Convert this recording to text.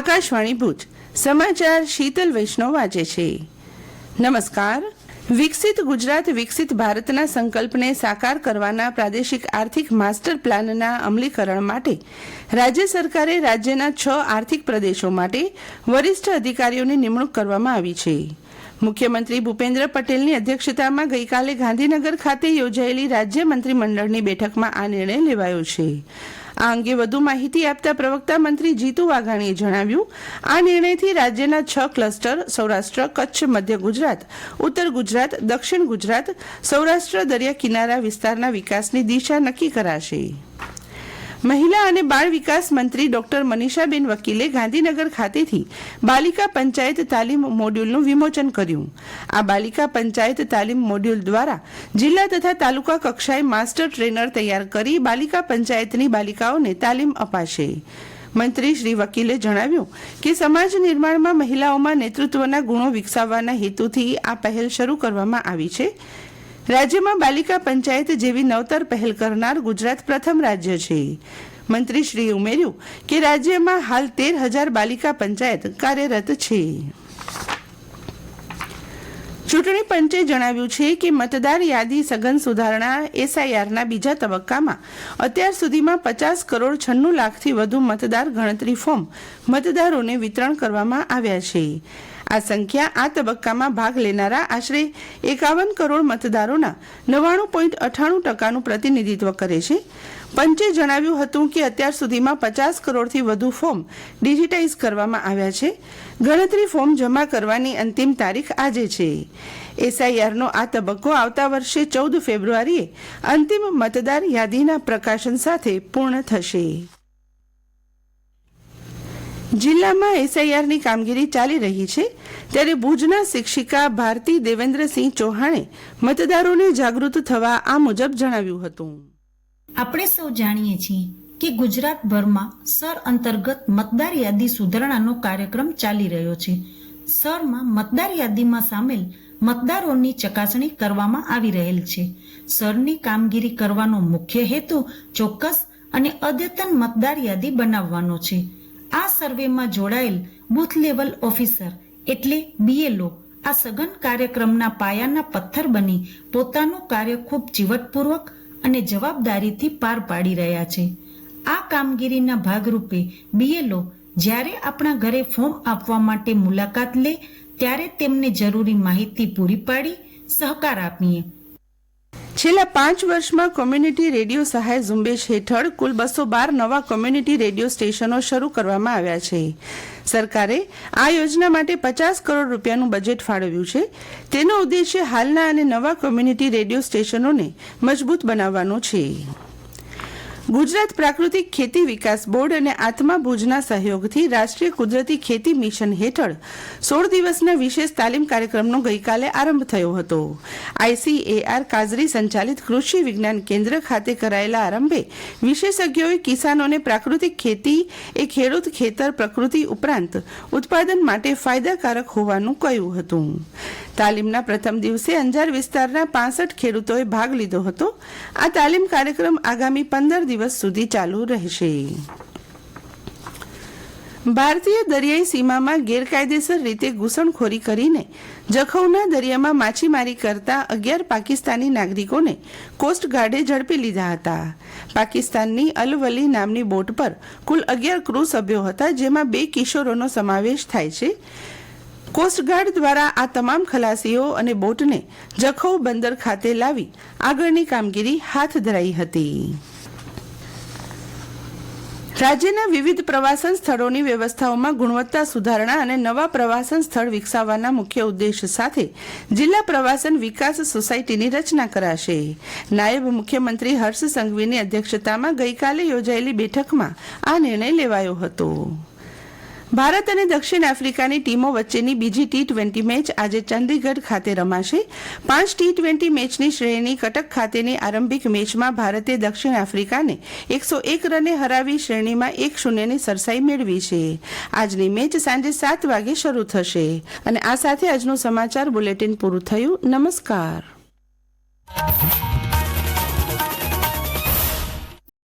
આકાશવાણી ભુજ. સમાચાર શીતલ વૈષ્ણવ વાંચે છે. નમસ્કાર. વિકસિત ગુજરાત, વિકસિત ભારતના સંકલ્પને સાકાર કરવાના પ્રાદેશિક આર્થિક માસ્ટર પ્લાનના અમલીકરણ માટે રાજ્ય સરકારે રાજ્યના છ આર્થિક પ્રદેશો માટે વરિષ્ઠ અધિકારીઓની નિમણૂક કરવામાં આવી છે. મુખ્યમંત્રી ભૂપેન્દ્ર પટેલની અધ્યક્ષતામાં ગઈકાલે ગાંધીનગર ખાતે યોજાયેલી રાજ્ય મંત્રીમંડળની બેઠકમાં આ નિર્ણય લેવાયો છે. આ અંગે વધુ માહિતી આપતા પ્રવક્તા મંત્રી જીતુ વાઘાણીએ જણાવ્યું, આ નિર્ણયથી રાજ્યના છ ક્લસ્ટર, સૌરાષ્ટ્ર, કચ્છ, મધ્ય ગુજરાત, ઉત્તર ગુજરાત, દક્ષિણ ગુજરાત, સૌરાષ્ટ્ર દરિયા કિનારા વિસ્તારના વિકાસની દિશા નક્કી કરાશે. મહિલા અને બાળ વિકાસ મંત્રી ડોક્ટર મનીષાબેન વકીલે ગાંધીનગર ખાતેથી બાલિકા પંચાયત તાલીમ મોડ્યુલનું વિમોચન કર્યું. આ બાલિકા પંચાયત તાલીમ મોડ્યુલ દ્વારા જિલ્લા તથા તાલુકા કક્ષાએ માસ્ટર ટ્રેનર તૈયાર કરી બાલિકા પંચાયતની બાલિકાઓને તાલીમ અપાશે. મંત્રી શ્રી વકીલે જણાવ્યું કે સમાજ નિર્માણમાં મહિલાઓમાં નેતૃત્વના ગુણો વિકસાવવાના હેતુથી આ પહેલ શરૂ કરવામાં આવી છે. રાજ્યમાં બાલિકા પંચાયત જેવી નવતર પહેલ કરનાર ગુજરાત પ્રથમ રાજ્ય છે. મંત્રીશ્રીએ ઉમેર્યું કે રાજ્યમાં હાલ તેર હજાર બાલિકા પંચાયત કાર્યરત છે. ચૂંટણી પંચે જણાવ્યું છે કે મતદાર યાદી સઘન સુધારણા એસઆઈઆરના બીજા તબક્કામાં અત્યાર સુધીમાં પચાસ કરોડ છન્નું લાખથી વધુ મતદાર ગણતરી ફોર્મ મતદારોને વિતરણ કરવામાં આવ્યા છે. આ સંખ્યા આ તબક્કામાં ભાગ લેનારા આશરે એકાવન કરોડ મતદારોના નવ્વાણું પોઈન્ટ અઠ્ઠાણું ટકાનું પ્રતિનિધિત્વ કરે છે. પંચે જણાવ્યું હતું કે અત્યાર સુધીમાં પચાસ કરોડથી વધુ ફોર્મ ડિજિટાઇઝ કરવામાં આવ્યા છે. ગણતરી ફોર્મ જમા કરવાની અંતિમ તારીખ આજે છે. એસઆઈઆરનો આ તબક્કો આવતા વર્ષે ચૌદ ફેબ્રુઆરીએ અંતિમ મતદાર યાદીના પ્રકાશન સાથે પૂર્ણ થશે. જિલ્લામાં એસઆઈઆરની કામગીરી ચાલી રહી છે ત્યારે ભુજના શિક્ષિકા ભારતી દેવેન્દ્રસિંહ ચૌહાણે મતદારોને જાગૃત થવા આ મુજબ જણાવ્યું હતું. આપણે સૌ જાણીએ છીએ કે ગુજરાતભરમાં સર અંતર્ગત મતદાર યાદી સુધારણાનો કાર્યક્રમ ચાલી રહ્યો છે. સરમાં મતદાર યાદીમાં સામેલ મતદારોની ચકાસણી કરવામાં આવી રહેલ છે. સરની કામગીરી કરવાનો મુખ્ય હેતુ ચોક્કસ અને અદ્યતન મતદાર યાદી બનાવવાનો છે. આ સર્વેમાં જોડાયેલ બુથ લેવલ ઓફિસર એટલે બીએલઓ આ સઘન કાર્યક્રમના પાયાના પથ્થર બની પોતાનું કાર્ય ખૂબ જીવટપૂર્વક અને જવાબદારીથી પાર પાડી રહ્યા છે. આ કામગીરીના ભાગરૂપે બીએલઓ જ્યારે આપણા ઘરે ફોર્મ આપવા માટે મુલાકાત લે, ત્યારે તેમને જરૂરી માહિતી પૂરી પાડી, સહકાર આપીએ. છેલ્લા પાંચ વર્ષમાં કોમ્યુનિટી રેડિયો સહાય ઝુંબેશ હેઠળ કુલ બસો બાર નવા કોમ્યુનિટી રેડિયો સ્ટેશનો શરૂ કરવામાં આવ્યા છે. સરકારે આ યોજના માટે પચાસ કરોડ રૂપિયાનું બજેટ ફાળવ્યું છે. તેનો ઉદ્દેશ્ય હાલના અને નવા કોમ્યુનિટી રેડિયો સ્ટેશનોને મજબૂત બનાવવાનો છે. ગુજરાત પ્રાકૃતિક ખેતી વિકાસ બોર્ડ અને આત્મા ભુજના સહયોગથી રાષ્ટ્રીય કુદરતી ખેતી મિશન હેઠળ સોળ દિવસના વિશેષ તાલીમ કાર્યક્રમનો ગઈકાલે આરંભ થયો હતો. આઈસીએઆર કાઝરી સંચાલિત કૃષિ વિજ્ઞાન કેન્દ્ર ખાતે કરાયેલા આરંભે વિશેષજ્ઞોએ કિસાનોને પ્રાકૃતિક ખેતી એ ખેડૂત ખેતર પ્રકૃતિ ઉપરાંત ઉત્પાદન માટે ફાયદાકારક હોવાનું કહ્યું હતું. તાલીમના પ્રથમ દિવસે અંજાર વિસ્તારના પાસઠ ખેડૂતોએ ભાગ લીધો હતો. આ તાલીમ કાર્યક્રમ આગામી પંદર દિવસ સુધી ચાલુ રહેશે. ભારતીય દરિયાઈ સીમામાં ગેરકાયદેસર રીતે ઘૂસણખોરી કરીને જખૌના દરિયામાં માછીમારી કરતા અગિયાર પાકિસ્તાની નાગરિકોને કોસ્ટગાર્ડે ઝડપી લીધા હતા. પાકિસ્તાનની અલવલી નામની બોટ પર કુલ અગિયાર ક્રૂ સભ્યો હતા, જેમાં બે કિશોરોનો સમાવેશ થાય છે. કોસ્ટગાર્ડ દ્વારા આ તમામ ખલાસીઓ અને બોટને જખૌ બંદર ખાતે લાવી આગળની કામગીરી હાથ ધરાઈ હતી. રાજ્યના વિવિધ પ્રવાસન સ્થળોની વ્યવસ્થાઓમાં ગુણવત્તા સુધારણા અને નવા પ્રવાસન સ્થળ વિકસાવવાના મુખ્ય ઉદ્દેશ સાથે જિલ્લા પ્રવાસન વિકાસ સોસાયટીની રચના કરાશે. નાયબ મુખ્યમંત્રી હર્ષ સંઘવીની અધ્યક્ષતામાં ગઈકાલે યોજાયેલી બેઠકમાં આ નિર્ણય લેવાયો હતો. ભારત અને દક્ષિણ આફ્રિકાની ટીમો વચ્ચેની બીજી ટી ટ્વેન્ટી મેચ આજે ચંદીગઢ ખાતે રમાશે. પાંચ ટી ટ્વેન્ટી મેચની શ્રેણીની કટક ખાતેની આરંભિક મેચમાં ભારતે દક્ષિણ આફ્રિકાને એકસો એક રને હરાવી શ્રેણીમાં એક શૂન્યની સરસાઈ મેળવી છે. આજની મેચ સાંજે સાત વાગે શરૂ થશે. અને આ સાથે આજનું સમાચાર બુલેટિન પૂરું થયું. નમસ્કાર.